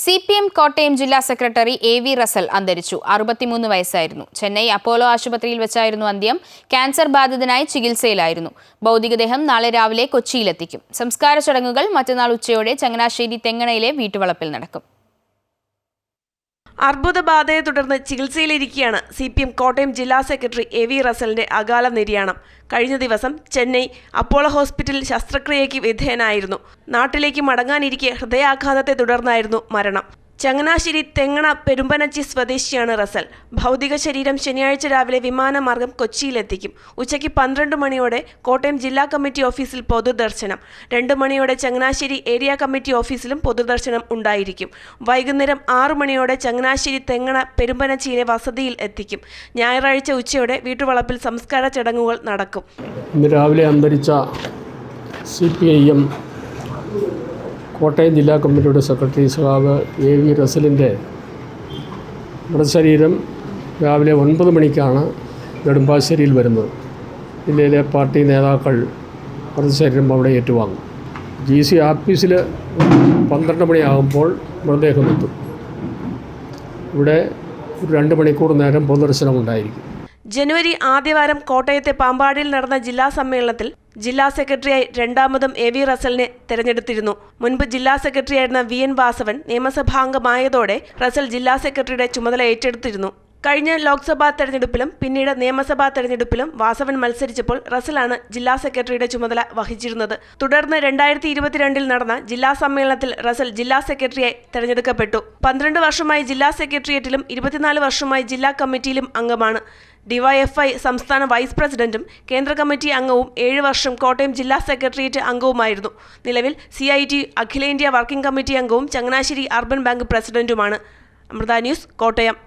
C P M Kottayam ജില്ലാ secretary A V Russell അന്തരിച്ചു. അറുപത്തിമൂന്ന് വയസ്സായിരുന്നു. ചെന്നൈ അപ്പോളോ ആശുപത്രിയിൽ വെച്ചായിരുന്നു അന്ത്യം. ക്യാൻസർ ബാധിതനായി ചികിത്സയിലായിരുന്നു. ഭൗതികദേഹം നാളെ രാവിലെ കൊച്ചിയിലെത്തിക്കും. സംസ്കാര ചടങ്ങുകൾ മറ്റന്നാൾ ഉച്ചയോടെ ചങ്ങനാശ്ശേരി തെങ്ങണയിലെ വീട്ടുവളപ്പിൽ നടക്കും. അർബുദബാധയെ തുടർന്ന് ചികിത്സയിലിരിക്കുകയാണ് സി പി എം കോട്ടയം ജില്ലാ സെക്രട്ടറി എ വി റസലിന്റെ അകാല നിര്യാണം. കഴിഞ്ഞ ദിവസം ചെന്നൈ അപ്പോളോ ഹോസ്പിറ്റലിൽ ശസ്ത്രക്രിയയ്ക്ക് വിധേയനായിരുന്നു. നാട്ടിലേക്ക് മടങ്ങാനിരിക്കെ ഹൃദയാഘാതത്തെ തുടർന്നായിരുന്നു മരണം. ചങ്ങനാശ്ശേരി തെങ്ങണ പെരുമ്പനച്ചി സ്വദേശിയാണ് റസൽ. ഭൗതിക ശരീരം ശനിയാഴ്ച രാവിലെ വിമാനമാർഗം കൊച്ചിയിലെത്തിക്കും. ഉച്ചയ്ക്ക് പന്ത്രണ്ട് മണിയോടെ കോട്ടയം ജില്ലാ കമ്മിറ്റി ഓഫീസിൽ പൊതുദർശനം. രണ്ട് മണിയോടെ ചങ്ങനാശ്ശേരി ഏരിയ കമ്മിറ്റി ഓഫീസിലും പൊതുദർശനം ഉണ്ടായിരിക്കും. വൈകുന്നേരം ആറു മണിയോടെ ചങ്ങനാശ്ശേരി തെങ്ങണ പെരുമ്പനച്ചിയിലെ വസതിയിൽ എത്തിക്കും. ഞായറാഴ്ച ഉച്ചയോടെ വീട്ടുവളപ്പിൽ സംസ്കാര ചടങ്ങുകൾ നടക്കും. രാവിലെ അന്തരിച്ച C P I M Kottayam ജില്ലാ കമ്മിറ്റിയുടെ സെക്രട്ടറി സഖാവ് എ വി റസലിന്റെ മൃതശരീരം രാവിലെ ഒൻപത് മണിക്കാണ് നെടുമ്പാശ്ശേരിയിൽ വരുന്നത്. ജില്ലയിലെ പാർട്ടി നേതാക്കൾ മൃതശരീരം അവിടെ ഏറ്റുവാങ്ങും. ജി സി ആഫീസിൽ പന്ത്രണ്ട് മണിയാകുമ്പോൾ മൃതദേഹം എത്തും. ഇവിടെ ഒരു രണ്ട് മണിക്കൂർ നേരം പൊതുദർശനം ഉണ്ടായിരിക്കും ജനുവരി ആദ്യവാരം കോട്ടയത്തെ പാമ്പാടിയിൽ നടന്ന ജില്ലാ സമ്മേളനത്തിൽ ജില്ലാ സെക്രട്ടറിയായി രണ്ടാമതും എ വി റസലിനെ തെരഞ്ഞെടുത്തിരുന്നു. മുൻപ് ജില്ലാ സെക്രട്ടറിയായിരുന്ന വി എൻ വാസവൻ നിയമസഭാംഗമായതോടെ റസൽ ജില്ലാ സെക്രട്ടറിയുടെ ചുമതല ഏറ്റെടുത്തിരുന്നു. കഴിഞ്ഞ ലോക്സഭാ തെരഞ്ഞെടുപ്പിലും പിന്നീട് നിയമസഭാ തെരഞ്ഞെടുപ്പിലും വാസവൻ മത്സരിച്ചപ്പോൾ റസലാണ് ജില്ലാ സെക്രട്ടറിയുടെ ചുമതല വഹിച്ചിരുന്നത്. തുടർന്ന് രണ്ടായിരത്തി ഇരുപത്തിരണ്ടിൽ നടന്ന ജില്ലാ സമ്മേളനത്തിൽ റസൽ ജില്ലാ സെക്രട്ടറിയായി തെരഞ്ഞെടുക്കപ്പെട്ടു. പന്ത്രണ്ട് വർഷമായി ജില്ലാ സെക്രട്ടേറിയറ്റിലും ഇരുപത്തിനാല് വർഷമായി ജില്ലാ കമ്മിറ്റിയിലും അംഗമാണ്. ഡിവൈഎഫ്ഐ സംസ്ഥാന വൈസ് പ്രസിഡന്റും കേന്ദ്ര കമ്മിറ്റി അംഗവും ഏഴ് വർഷം കോട്ടയം ജില്ലാ സെക്രട്ടേറിയറ്റ് അംഗവുമായിരുന്നു. നിലവിൽ സി ഐ ടി അഖിലേന്ത്യാ വർക്കിംഗ് കമ്മിറ്റി അംഗവും ചങ്ങനാശ്ശേരി അർബൻ ബാങ്ക് പ്രസിഡന്റുമാണ്. അമൃത ന്യൂസ് കോട്ടയം.